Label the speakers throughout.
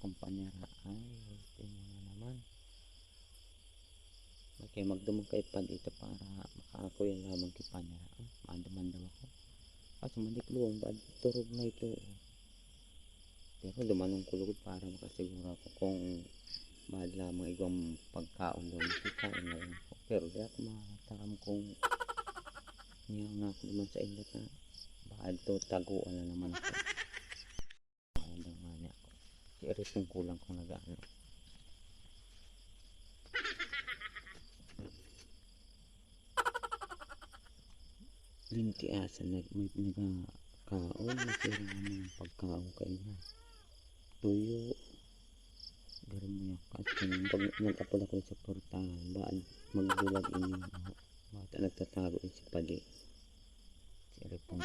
Speaker 1: kumpanyara. Ay, tingnan mo naman. Okay, magdumog kay pa dito para makaako yung lamang kipanyara. Ah, maandaman daw ako. Ah, sumalikluwang ba? Turog na ito. Pero dumanong kulugod para makasiguro ako kung mahal lamang igawang pagkaon doon. Kikain na lang ako. Pero di ako makatakam kung niya nga ako naman sa inyo na baka ito taguan na naman ako. Ano daw nga niya Eris yung kulang kung nag-ano. Linti asa nag may nagakaon nasira ng pagkaon kayo na. Tuyo. Garam mo yung kasi pag nag-upload ako sa portahan baan magbulag inyo bata nagtatago yung si Pali. Si Eris pong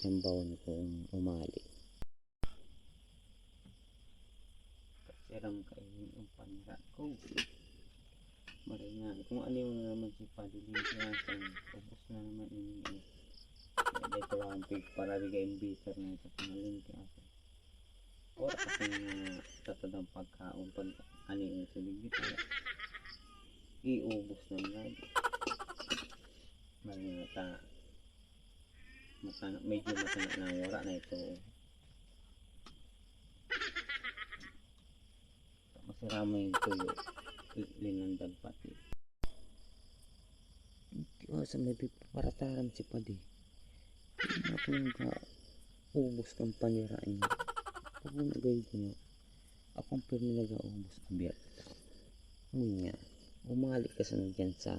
Speaker 1: sambawan kong umali. Kasirang kainin ang panira ko. Maringan. Kung aliw na naman si Pali Lintiasan, ubos na naman ini. Kaya ito lang pig para bigay bitter na ito sa Lintiasan. Or kasi nga tatadang pagkaon pag aliw sa ligit. Iubos na lang. Maringan ta. Mata, medyo matana na wala na ito. Masarama yung tuyo. Linandag pati. Iwasan may parataran si Padi. Hindi ka ubos kang paniraan niya. Pag nagay ko na, akong pirmi nag-aubos abiyat. Ngunya, umali ka sa nagyan sa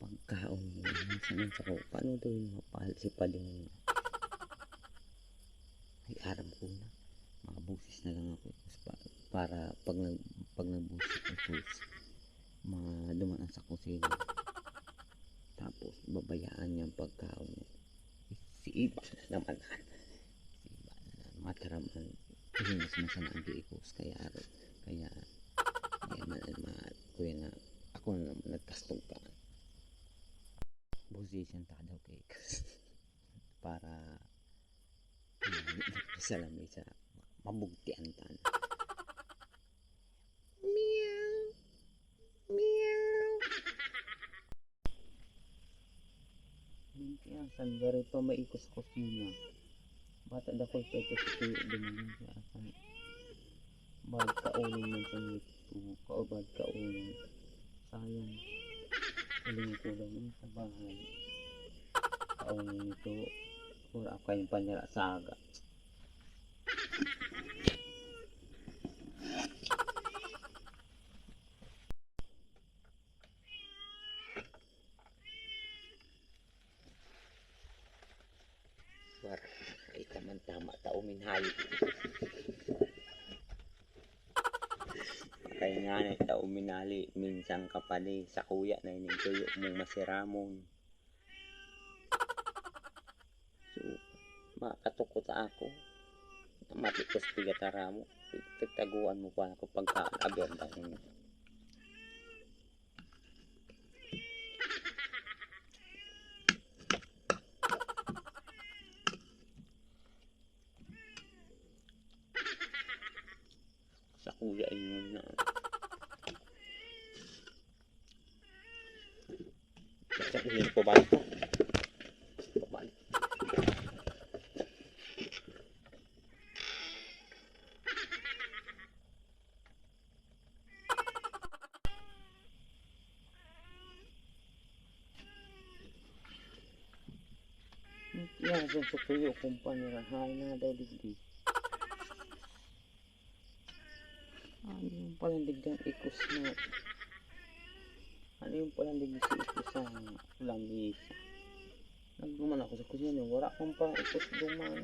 Speaker 1: pagkaon mo. Minsan sa ko, paano daw mapahal si Padi mo? Ay, aram ko na. Mga busis na lang ako. Para pag nag pag nagbusis ako madumaan sa kusina. Tapos babayaan niya ang pagkaon niya. Si Iba na naman. Si Iba na naman. Mataraman. Kasi mas masama ang diikos kaya aro kaya kaya man ma kuya na ako na naman nagkastong ka position ta daw kay para sa lamay sa mabugtian ta na Meow. Meow. Binti ang sandari pa maikos sa kusina. Bata da ko ito sa tuyo dumaling sa asan. Bag kaulong man sa nito. Kaubad kaulong. Sayang. Uling ko lang sa bahay. Kaulong nito. Pura ako yung panira tama tao minhali. Kaya nga na tao minali, minsan ka pa ni sa kuya na ining tuyo mong masiramon. So, makatukot ako. Matikos pigatara mo. Tagtaguan mo pa ako pagka aber kuya yun na sasabihin ko ba ito? Pabalik. Yan, sa sukuyo kung panirahay na daw digdi. Ano yung palang digdang ikos na ano yung palang digdang si ikos sa lamisa. Nagduman ako sa kusina, wala kong pang ikos duman.